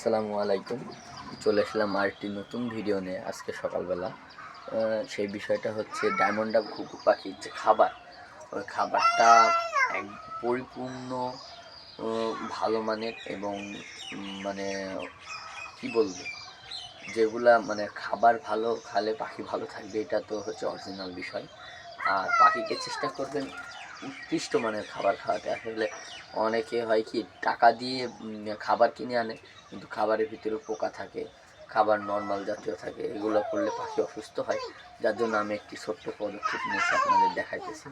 আসসালামু আলাইকুম। চলে আসলাম আরেকটি নতুন ভিডিও নিয়ে আজকে সকালবেলা। সেই বিষয়টা হচ্ছে ডায়মন্ড ঘুঘু পাখির যে খাবার, ওই খাবারটা এক পরিপূর্ণ ভালো মানের এবং মানে কি বলব? যেগুলা মানে খাবার ভালো খালে পাখি ভালো থাকবে, এটা তো হচ্ছে অরিজিনাল বিষয়। আর পাখিকে চেষ্টা করবেন উৎকৃষ্ট মানের খাবার খাওয়াতে। আসলে অনেকে হয় কি, টাকা দিয়ে খাবার কিনে আনে, কিন্তু খাবারের ভিতরে পোকা থাকে, খাবার নর্মাল জাতীয় থাকে, এগুলো করলে পাখি অসুস্থ হয়। যার জন্য আমি একটি ছোট্ট পদক্ষেপ নিয়েছি আপনাদের দেখাইতেছি।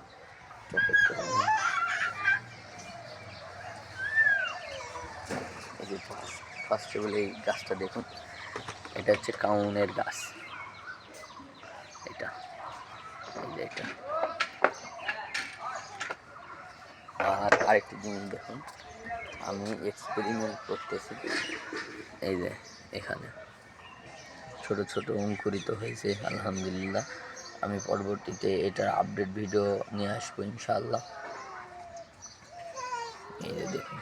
ফার্স্ট অফ এই গাছটা দেখুন, এটা হচ্ছে কাউনের গাছ। এটা এটা আর আরেকটি জিনিস দেখুন। আমি এক্সপেরিমেন্ট করতেছি। এই যে, এখানে। ছোট ছোট অঙ্কুরিত হয়েছে, আলহামদুলিল্লাহ। আমি পরবর্তীতে এটার আপডেট ভিডিও নিয়ে আসব, ইনশাআল্লাহ। এই যে দেখুন।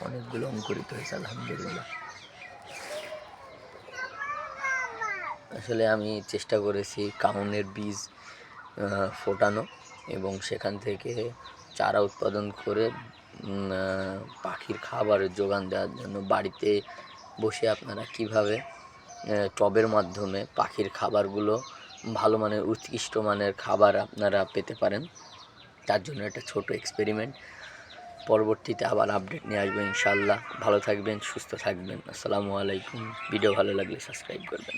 অনেকগুলো অঙ্কুরিত হয়েছে, আলহামদুলিল্লাহ। আসলে আমি চেষ্টা করেছি কাউনের বীজ ফোটানো এবং সেখান থেকে চারা উৎপাদন করে পাখির খাবারের যোগান দেওয়ার জন্য বাড়িতে বসে আপনারা কীভাবে টবের মাধ্যমে পাখির খাবারগুলো ভালো মানের, উৎকৃষ্ট মানের খাবার আপনারা পেতে পারেন, তার জন্য একটা ছোট এক্সপেরিমেন্ট পরবর্তীতে আবার আপডেট নিয়ে আসব ইনশাল্লাহ ভালো থাকবেন, সুস্থ থাকবেন। আসসালামু আলাইকুম। ভিডিও ভালো লাগলে সাবস্ক্রাইব করবেন।